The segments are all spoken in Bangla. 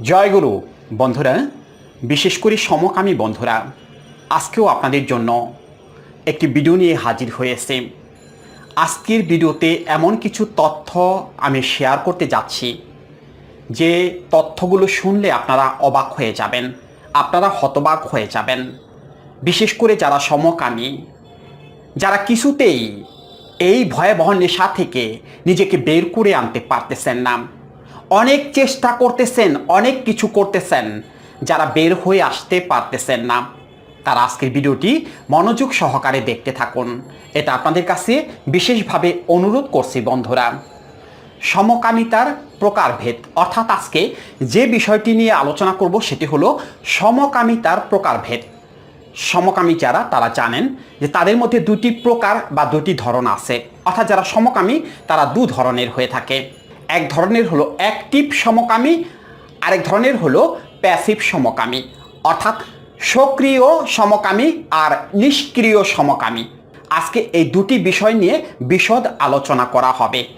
জয়গুরু বন্ধুরা, বিশেষ করে সমকামী বন্ধুরা, আজকেও আপনাদের জন্য একটি ভিডিও নিয়ে হাজির হয়েছে আজকের ভিডিওতে এমন কিছু তথ্য আমি শেয়ার করতে যাচ্ছি, যে তথ্যগুলো শুনলে আপনারা অবাক হয়ে যাবেন, আপনারা হতবাক হয়ে যাবেন। বিশেষ করে যারা সমকামী, যারা কিছুতেই এই ভয়াবহ নেশা থেকে নিজেকে বের করে আনতে পারতেছেন না অনেক চেষ্টা করতেছেন, অনেক কিছু করতেছেন, যারা বের হয়ে আসতে পারতেছেন না। তারা আজকের ভিডিওটি মনোযোগ সহকারে দেখতে থাকুন। এটা আপনাদের কাছে বিশেষভাবে অনুরোধ করছি বন্ধুরা। সমকামিতার প্রকারভেদ, অর্থাৎ আজকে যে বিষয়টি নিয়ে আলোচনা করব সেটি হলো সমকামিতার প্রকারভেদ। সমকামী যারা, তারা জানেন যে তাদের মধ্যে দুটি প্রকার বা দুটি ধরন আছে। অর্থাৎ যারা সমকামী, তারা দু ধরনের হয়ে থাকে। এক ধরনের হলো অ্যাক্টিভ সমকামী, আরেক ধরনের হলো প্যাসিভ সমকামী। অর্থাৎ সক্রিয় সমকামী আর নিষ্ক্রিয় সমকামী। আজকে এই দুটি বিষয় নিয়ে বিশদ আলোচনা করা হবে।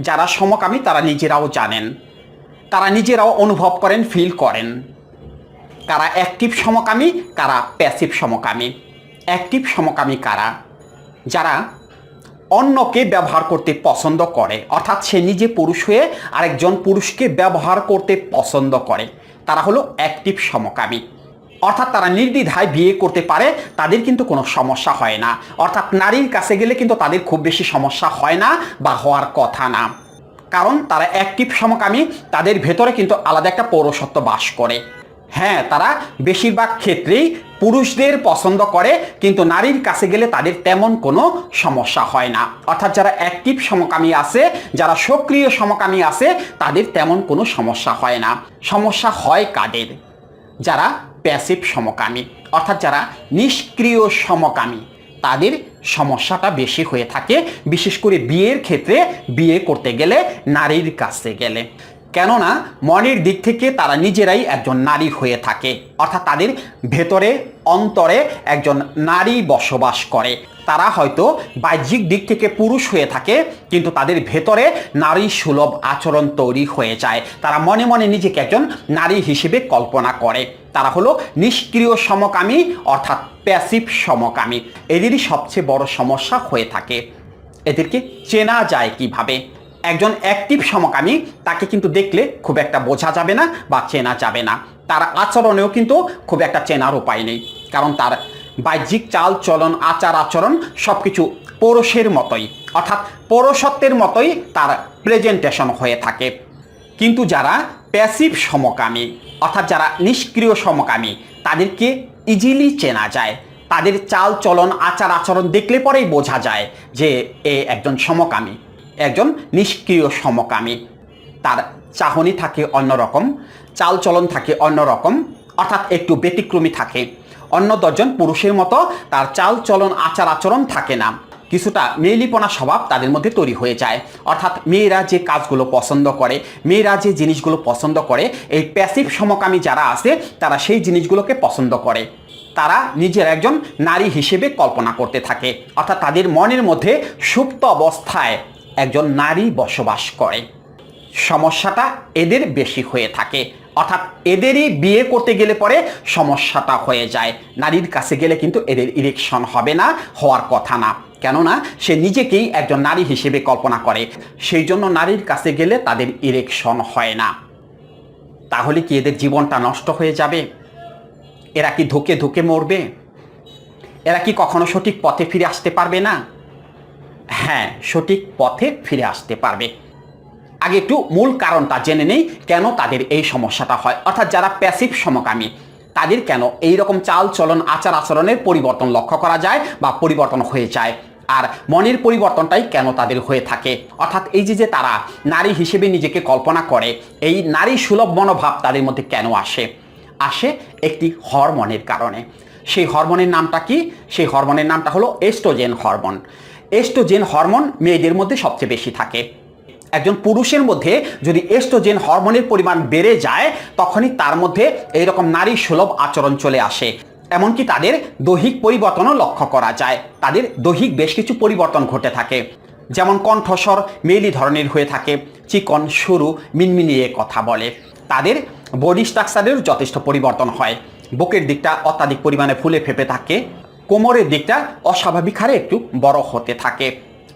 যারা সমকামী, তারা নিজেরাও জানেন। তারা নিজেরাও অনুভব করেন, ফিল করেন। কারা অ্যাক্টিভ সমকামী, কারা প্যাসিভ সমকামী। অ্যাক্টিভ সমকামী কারা? যারা অন্যকে ব্যবহার করতে পছন্দ করে। অর্থাৎ সে নিজে পুরুষ হয়ে আরেকজন পুরুষকে ব্যবহার করতে পছন্দ করে। তারা হলো অ্যাক্টিভ সমকামী। অর্থাৎ তারা নির্দ্বিধায় বিয়ে করতে পারে, তাদের কিন্তু কোনো সমস্যা হয় না। অর্থাৎ নারীর কাছে গেলে কিন্তু তাদের খুব বেশি সমস্যা হয় না বা হওয়ার কথা না। কারণ তারা অ্যাক্টিভ সমকামী, তাদের ভেতরে কিন্তু আলাদা একটা পৌরসত্ব বাস করে। হ্যাঁ তারা বেশিরভাগ ক্ষেত্রেই পুরুষদের পছন্দ করে, কিন্তু নারীর কাছে গেলে তাদের তেমন কোনো সমস্যা হয় না। অর্থাৎ যারা অ্যাক্টিভ সমকামী আছে, যারা সক্রিয় সমকামী আছে, তাদের তেমন কোনো সমস্যা হয় না। সমস্যা হয় কাদের? যারা প্যাসিভ সমকামী, অর্থাৎ যারা নিষ্ক্রিয় সমকামী, তাদের সমস্যাটা বেশি হয়ে থাকে। বিশেষ করে বিয়ের ক্ষেত্রে বিয়ে করতে গেলে নারীর কাছে গেলে। কেননা মনের দিক থেকে তারা নিজেরাই একজন নারী হয়ে থাকে। অর্থাৎ তাদের ভেতরে, অন্তরে একজন নারী বসবাস করে। তারা হয়তো বাহ্যিক দিক থেকে পুরুষ হয়ে থাকে, কিন্তু তাদের ভেতরে নারী সুলভ আচরণ তৈরি হয়ে যায়। তারা মনে মনে নিজেকে একজন নারী হিসেবে কল্পনা করে। তারা হলো নিষ্ক্রিয় সমকামী, অর্থাৎ প্যাসিভ সমকামী। এদেরই সবচেয়ে বড় সমস্যা হয়ে থাকে। এদেরকে চেনা যায় কীভাবে? একজন অ্যাক্টিভ সমকামী, তাকে কিন্তু দেখলে খুব একটা বোঝা যাবে না বা চেনা যাবে না। তার আচরণেও কিন্তু খুব একটা চেনার উপায় নেই। কারণ তার বাহ্যিক চাল চলন আচার আচরণ সব কিছু পৌরষের মতোই। অর্থাৎ পৌরসত্বের মতোই তার প্রেজেন্টেশন হয়ে থাকে। কিন্তু যারা প্যাসিভ সমকামী, অর্থাৎ যারা নিষ্ক্রিয় সমকামী, তাদেরকে ইজিলি চেনা যায়। তাদের চাল চলন আচার আচরণ দেখলে পরেই বোঝা যায় যে এ একজন সমকামী। একজন নিষ্ক্রিয় সমকামী। তার চাহনি থাকে অন্যরকম চাল চলন থাকে অন্যরকম, অর্থাৎ একটু ব্যতিক্রমী থাকে। অন্য দশজন পুরুষের মতো তার চাল চলন আচার আচরণ থাকে না। কিছুটা মেয়েলিপনা স্বভাব তাদের মধ্যে তৈরি হয়ে যায়। অর্থাৎ মেয়েরা যে কাজগুলো পছন্দ করে, মেয়েরা যে জিনিসগুলো পছন্দ করে, এই প্যাসিভ সমকামী যারা আছে, তারা সেই জিনিসগুলোকে পছন্দ করে। তারা নিজের একজন নারী হিসেবে কল্পনা করতে থাকে। অর্থাৎ তাদের মনের মধ্যে সুপ্ত অবস্থায় একজন নারী বসবাস করে। সমস্যাটা এদের বেশি হয়ে থাকে। অর্থাৎ এদেরই বিয়ে করতে গেলে পরে সমস্যাটা হয়ে যায়। নারীর কাছে গেলে কিন্তু এদের ইরেকশন হবে না, হওয়ার কথা না। কেননা সে নিজেকেই একজন নারী হিসেবে কল্পনা করে। সেই জন্য নারীর কাছে গেলে তাদের ইরেকশন হয় না। তাহলে কি এদের জীবনটা নষ্ট হয়ে যাবে? এরা কি ধুকে ধুকে মরবে? এরা কি কখনো সঠিক পথে ফিরে আসতে পারবে না? হ্যাঁ সঠিক পথে ফিরে আসতে পারবে। আগে একটু মূল কারণটা জেনে নেই কেন তাদের এই সমস্যাটা হয়। অর্থাৎ যারা প্যাসিভ সমকামী, তাদের কেন এই রকম চাল চলন আচার আচরণের পরিবর্তন লক্ষ্য করা যায় বা পরিবর্তন হয়ে যায়? আর মনের পরিবর্তনটাই কেন তাদের হয়ে থাকে? অর্থাৎ এই যে যে তারা নারী হিসেবে নিজেকে কল্পনা করে, এই নারী সুলভ মনোভাব তাদের মধ্যে কেন আসে? আসে একটি হরমোনের কারণে। সেই হরমোনের নামটা কি? সেই হরমোনের নামটা হলো এস্ট্রোজেন হরমোন এস্ট্রোজেন হরমোন মেয়েদের মধ্যে সবচেয়ে বেশি থাকে। একজন পুরুষের মধ্যে যদি এস্ট্রোজেন হরমোনের পরিমাণ বেড়ে যায়, তখনই তার মধ্যে এইরকম নারী সুলভ আচরণ চলে আসে। এমনকি তাদের দৈহিক পরিবর্তনও লক্ষ্য করা যায়। তাদের দৈহিক বেশ কিছু পরিবর্তন ঘটে থাকে। যেমন কণ্ঠস্বর মেইলি ধরনের হয়ে থাকে, চিকন, সরু, মিনমিনিয়ে কথা বলে। তাদের বডি স্ট্রাকচারের যথেষ্ট পরিবর্তন হয়। বুকের দিকটা অত্যাধিক পরিমাণে ফুলে ফেপে থাকে। কোমরের দিকটা অস্বাভাবিক হারে একটু বড় হতে থাকে।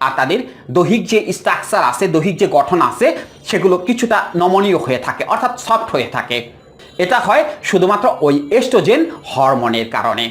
আর তাদের দৈহিক যে স্ট্রাকচার আছে, দৈহিক যে গঠন আছে, সেগুলো কিছুটা নমনীয় হয়ে থাকে, অর্থাৎ সফট হয়ে থাকে। এটা হয় শুধুমাত্র ওই এস্ট্রোজেন হরমোনের কারণে।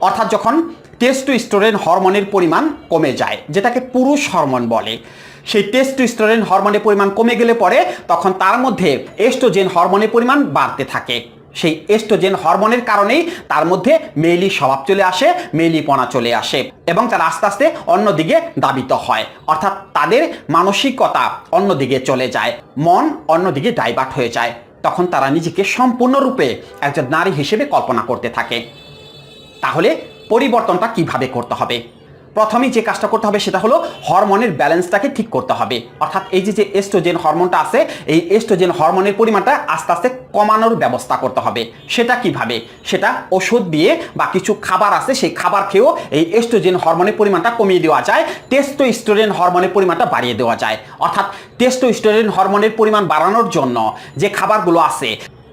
অর্থাৎ যখন টেস্টোস্টেরন হরমোনের পরিমাণ কমে যায়, যেটাকে পুরুষ হরমোন বলে, সেই টেস্টোস্টেরন হরমোনের পরিমাণ কমে গেলে পরে তখন তার মধ্যে এস্ট্রোজেন হরমোনের পরিমাণ বাড়তে থাকে। সেই এস্ট্রোজেন হরমোনের কারণেই তার মধ্যে মেলি স্বভাব চলে আসে মেলিপনা চলে আসে এবং তারা আস্তে আস্তে অন্যদিকে দাবিত হয়। অর্থাৎ তাদের মানসিকতা অন্যদিকে চলে যায়, মন অন্যদিকে ডাইভার্ট হয়ে যায়। তখন তারা নিজেকে সম্পূর্ণরূপে একজন নারী হিসেবে কল্পনা করতে থাকে। তাহলে পরিবর্তনটা কীভাবে করতে হবে? প্রথমেই যে কাজটা করতে হবে সেটা হলো হরমোনের ব্যালেন্সটাকে ঠিক করতে হবে। অর্থাৎ এই যে যে এস্ট্রোজেন হরমোনটা আছে, এই এস্ট্রোজেন হরমোনের পরিমাণটা আস্তে আস্তে কমানোর ব্যবস্থা করতে হবে। সেটা কীভাবে? সেটা ওষুধ দিয়ে বা কিছু খাবার আছে, সেই খাবার খেয়েও এই এস্ট্রোজেন হরমোনের পরিমাণটা কমিয়ে দেওয়া যায় টেস্টোস্টেরন হরমোনের পরিমাণটা বাড়িয়ে দেওয়া যায়। অর্থাৎ টেস্টোস্টেরন হরমোনের পরিমাণ বাড়ানোর জন্য যে খাবারগুলো আছে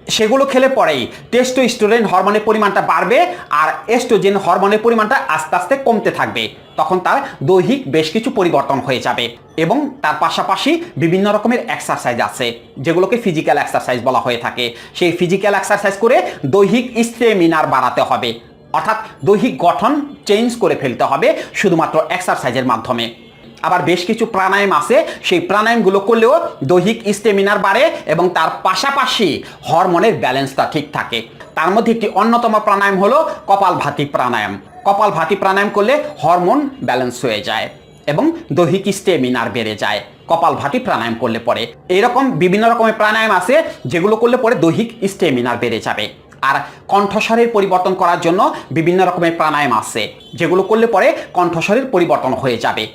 সেগুলো খেলে পরেই টেস্টো টেস্টোস্টেরন হরমোনের পরিমাণটা বাড়বে আর এস্ট্রোজেন হরমোনের পরিমাণটা আস্তে আস্তে কমতে থাকবে। তখন তার দৈহিক বেশ কিছু পরিবর্তন হয়ে যাবে এবং তার পাশাপাশি বিভিন্ন রকমের এক্সারসাইজ আছে, যেগুলোকে ফিজিক্যাল এক্সারসাইজ বলা হয়ে থাকে। সেই ফিজিক্যাল এক্সারসাইজ করে দৈহিক স্টেমিনার বাড়াতে হবে। অর্থাৎ দৈহিক গঠন চেঞ্জ করে ফেলতে হবে শুধুমাত্র এক্সারসাইজের মাধ্যমে। আবার বেশ কিছু প্রাণায়াম আছে। সেই প্রাণায়ামগুলো করলেও দৈহিক স্টেমিনার বাড়ে এবং তার পাশাপাশি হরমোনের ব্যালেন্সটা ঠিক থাকে। তার মধ্যে একটি অন্যতম প্রাণায়াম হলো কপাল ভাতি প্রাণায়াম। কপাল ভাতি প্রাণায়াম করলে হরমোন ব্যালেন্স হয়ে যায় এবং দৈহিক স্টেমিনার বেড়ে যায়। কপালভাতি প্রাণায়াম করলে পরে। এরকম বিভিন্ন রকমের প্রাণায়াম আছে, যেগুলো করলে পরে দৈহিক স্টেমিনার বেড়ে যাবে। আর কণ্ঠস্বরের পরিবর্তন করার জন্য বিভিন্ন রকমের প্রাণায়াম আছে, যেগুলো করলে পরে কণ্ঠস্বরের পরিবর্তন হয়ে যাবে।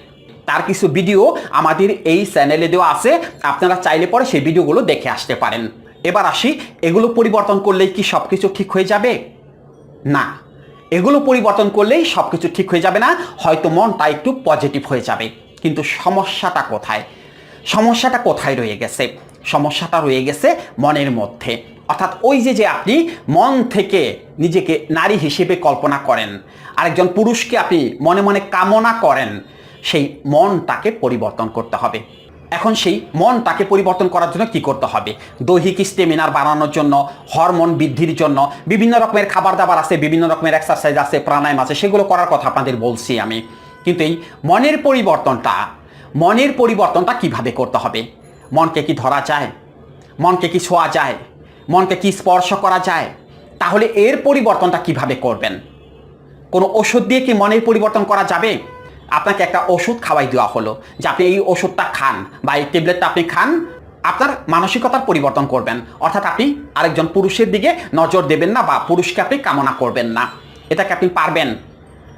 তার কিছু ভিডিও আমাদের এই চ্যানেলে দেওয়া আছে। আপনারা চাইলে পরে সেই ভিডিওগুলো দেখে আসতে পারেন। এবার আসি, এগুলো পরিবর্তন করলেই কি সব কিছু ঠিক হয়ে যাবে? না। এগুলো পরিবর্তন করলেই সব কিছু ঠিক হয়ে যাবে না, হয়তো মনটা একটু পজিটিভ হয়ে যাবে। কিন্তু সমস্যাটা কোথায়? সমস্যাটা কোথায় রয়ে গেছে? সমস্যাটা রয়ে গেছে মনের মধ্যে। অর্থাৎ ওই যে যে আপনি মন থেকে নিজেকে নারী হিসেবে কল্পনা করেন, আরেকজন পুরুষকে আপনি মনে মনে কামনা করেন সেই মনটাকে পরিবর্তন করতে হবে। এখন সেই মনটাকে পরিবর্তন করার জন্য কি করতে হবে? দৈহিক স্টেমিনার বাড়ানোর জন্য, হরমোন বৃদ্ধির জন্য, বিভিন্ন রকমের খাবার দাবার আছে, বিভিন্ন রকমের এক্সারসাইজ আছে, প্রাণায়াম আছে, সেগুলো করার কথা আপনাদের বলছি আমি। কিন্তু এই মনের পরিবর্তনটা মনের পরিবর্তনটা কীভাবে করতে হবে? মনকে কি ধরা যায়? মনকে কি ছোঁয়া যায়? মনকে কি স্পর্শ করা যায়? তাহলে এর পরিবর্তনটা কীভাবে করবেন? কোনো ওষুধ দিয়ে কি মনের পরিবর্তন করা যাবে? আপনাকে একটা ওষুধ খাওয়াই দেওয়া হলো যে আপনি এই ওষুধটা খান বা এই ট্যাবলেটটা আপনি খান, আপনার মানসিকতার পরিবর্তন করবেন। অর্থাৎ আপনি আরেকজন পুরুষের দিকে নজর দেবেন না বা পুরুষকে আপনি কামনা করবেন না। এটাকে আপনি পারবেন?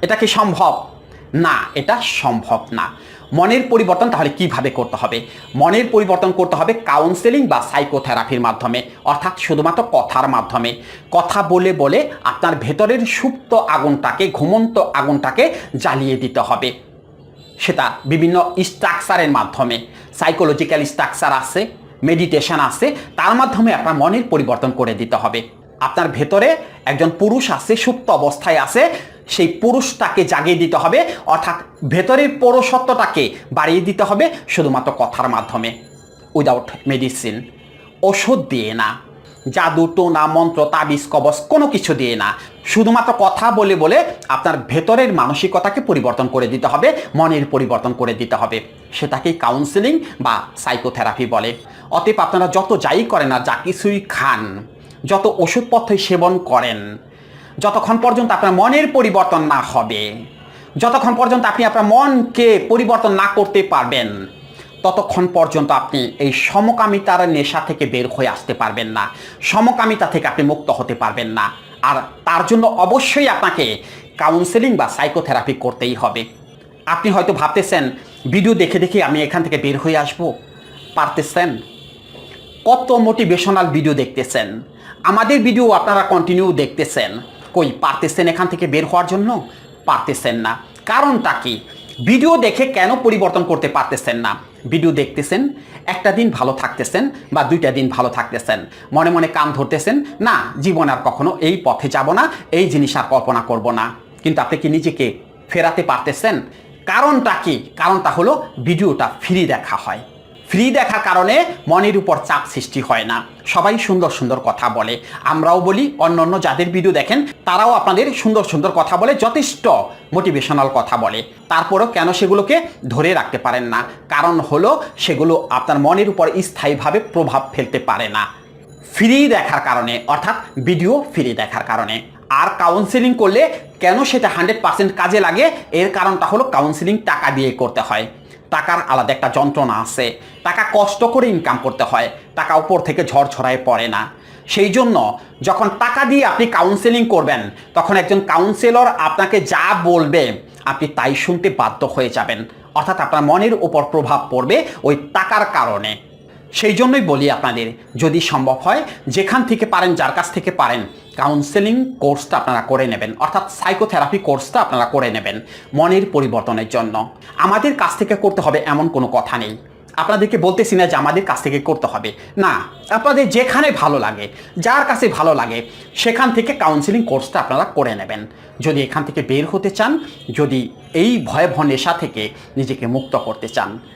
এটা কি সম্ভব? না, এটা সম্ভব না। মনের পরিবর্তন তাহলে কীভাবে করতে হবে? মনের পরিবর্তন করতে হবে কাউন্সেলিং বা সাইকোথেরাপির মাধ্যমে, অর্থাৎ শুধুমাত্র কথার মাধ্যমে। কথা বলে বলে আপনার ভেতরের সুপ্ত আগুনটাকে, ঘুমন্ত আগুনটাকে জ্বালিয়ে দিতে হবে। সেটা বিভিন্ন স্ট্রাকচারের মাধ্যমে সাইকোলজিক্যাল স্ট্রাকচার আছে মেডিটেশন আছে, তার মাধ্যমে আপনার মনের পরিবর্তন করে দিতে হবে। আপনার ভেতরে একজন পুরুষ আছে, সুপ্ত অবস্থায় আছে, সেই পুরুষটাকে জাগিয়ে দিতে হবে, অর্থাৎ ভেতরের পৌরসত্বটাকে বাড়িয়ে দিতে হবে, শুধুমাত্র কথার মাধ্যমে উইদাউট মেডিসিন ওষুধ দিয়ে না। জাদু, টোনা, মন্ত্র, তাবিজ, কবচ, কোনো কিছু দিয়ে না। শুধুমাত্র কথা বলে বলে আপনার ভেতরের মানসিকতাকে পরিবর্তন করে দিতে হবে, মনের পরিবর্তন করে দিতে হবে। সেটাকেই কাউন্সেলিং বা সাইকোথেরাপি বলে। অতএব আপনারা যত যাই করেন আর যা কিছুই খান, যত ওষুধপত্রই সেবন করেন, যতক্ষণ পর্যন্ত আপনার মনের পরিবর্তন না হবে, যতক্ষণ পর্যন্ত আপনি আপনার মনকে পরিবর্তন না করতে পারবেন ততক্ষণ পর্যন্ত আপনি এই সমকামিতার নেশা থেকে বের হয়ে আসতে পারবেন না। সমকামিতা থেকে আপনি মুক্ত হতে পারবেন না। আর তার জন্য অবশ্যই আপনাকে কাউন্সেলিং বা সাইকোথেরাপি করতেই হবে। আপনি হয়তো ভাবতেছেন, ভিডিও দেখে দেখে আমি এখান থেকে বের হয়ে আসব? পারতেছেন? কত মোটিভেশনাল ভিডিও দেখতেছেন? আমাদের ভিডিও আপনারা কন্টিনিউ দেখতেছেন। কই, পারতেছেন এখান থেকে বের হওয়ার জন্য? পারতেছেন না। কারণটা কি? ভিডিও দেখে কেন পরিবর্তন করতে পারতেছেন না? ভিডিও দেখতেছেন, একটা দিন ভালো থাকতেছেন বা দুইটা দিন ভালো থাকতেছেন। মনে মনে কাম ধরতেছেন, না, জীবন আর কখনো এই পথে যাব না, এই জিনিস আর কল্পনা করব না। কিন্তু আপনি কি নিজেকে ফেরাতে পারতেছেন? কারণটা কি? কারণটা হলো ভিডিওটা ফ্রি দেখা হয়। ফ্রি দেখার কারণে মনের উপর চাপ সৃষ্টি হয় না। সবাই সুন্দর সুন্দর কথা বলে। আমরাও বলি, অন্য অন্য যাদের ভিডিও দেখেন, তারাও আপনাদের সুন্দর সুন্দর কথা বলে, যথেষ্ট মোটিভেশনাল কথা বলে। তারপরেও কেন সেগুলোকে ধরে রাখতে পারেন না? কারণ হলো, সেগুলো আপনার মনের উপর স্থায়ীভাবে প্রভাব ফেলতে পারে না। ফ্রি দেখার কারণে, অর্থাৎ ভিডিও ফ্রি দেখার কারণে। আর কাউন্সেলিং করলে কেন সেটা হান্ড্রেড পার্সেন্ট কাজে লাগে? এর কারণটা হলো কাউন্সেলিং টাকা দিয়ে করতে হয়। টাকার আলাদা একটা যন্ত্রণা আছে। টাকা কষ্ট করে ইনকাম করতে হয়, টাকা উপর থেকে ঝড় ঝড়ায় পড়ে না। সেই জন্য যখন টাকা দিয়ে আপনি কাউন্সেলিং করবেন, তখন একজন কাউন্সেলর আপনাকে যা বলবে, আপনি তাই শুনতে বাধ্য হয়ে যাবেন। অর্থাৎ আপনার মনের উপর প্রভাব পড়বে ওই টাকার কারণে। সেই জন্যই বলি আপনাদের, যদি সম্ভব হয়, যেখান থেকে পারেন, যার কাছ থেকে পারেন কাউন্সেলিং কোর্সটা আপনারা করে নেবেন, অর্থাৎ সাইকোথেরাপি কোর্সটা আপনারা করে নেবেন মনের পরিবর্তনের জন্য। আমাদের কাছ থেকে করতে হবে এমন কোনো কথা নেই। আপনাদেরকে বলতেছি না যে আমাদের কাছ থেকে করতে হবে। না, আপনাদের যেখানে ভালো লাগে, যার কাছে ভালো লাগে, সেখান থেকে কাউন্সেলিং কোর্সটা আপনারা করে নেবেন। যদি এখান থেকে বের হতে চান, যদি এই ভয়াবহ নেশা থেকে নিজেকে মুক্ত করতে চান।